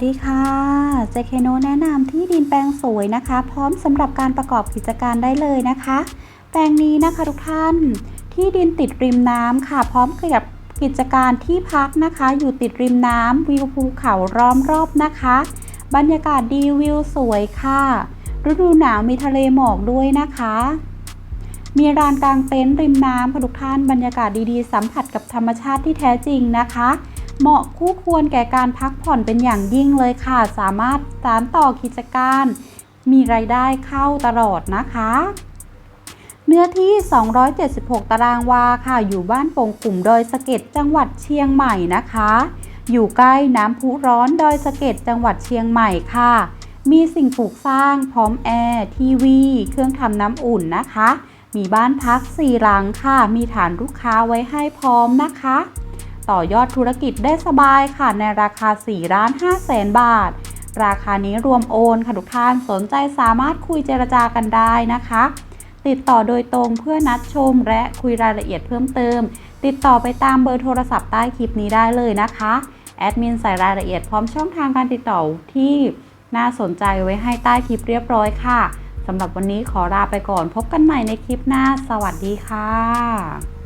สวัสดีค่ะเจเคโนแนะนำที่ดินแปลงสวยนะคะ พร้อมสำหรับการประกอบกิจการได้เลยนะคะ แปลงนี้นะคะทุกท่าน ที่ดินติดริมน้ำค่ะ พร้อมกับกิจการที่พักนะคะ อยู่ติดริมน้ำวิวภูเขาล้อมรอบนะคะ บรรยากาศดีวิวสวยค่ะ ฤดูหนาวมีทะเลหมอกด้วยนะคะ มีลานกลางเต็นท์ริมน้ำค่ะทุกท่าน บรรยากาศดีๆ สัมผัสกับธรรมชาติที่แท้จริงนะคะ เหมาะคู่ควรแก่การพักผ่อนเป็นอย่างยิ่งเลยค่ะ สามารถสานต่อกิจการ มีรายได้เข้าตลอดนะคะ เนื้อที่ 276 ตารางวาค่ะ อยู่บ้านโป่งขุ่มดอยสะเก็ดจังหวัดเชียงใหม่นะคะ อยู่ใกล้น้ำพุร้อนดอยสะเก็ดจังหวัดเชียงใหม่ค่ะ มีสิ่งปลูกสร้างพร้อมแอร์ทีวี เครื่องทำน้ำอุ่นนะคะมีบ้านพัก4หลังค่ะ มีฐานลูกค้าไว้ให้พร้อมนะคะ ต่อยอดธุรกิจได้สบายค่ะในราคา4ล้าน5แสนบาท ราคานี้รวมโอนค่ะทุกท่านสนใจสามารถคุยเจรจากันได้นะคะ ติดต่อโดยตรงเพื่อนัดชมและคุยรายละเอียดเพิ่มเติม ติดต่อไปตามเบอร์โทรศัพท์ใต้คลิปนี้ได้เลยนะคะแอดมินใส่รายละเอียดพร้อมช่องทางการติดต่อที่น่าสนใจไว้ให้ใต้คลิปเรียบร้อยค่ะสำหรับวันนี้ขอลาไปก่อนพบกันใหม่ในคลิปหน้า สวัสดีค่ะ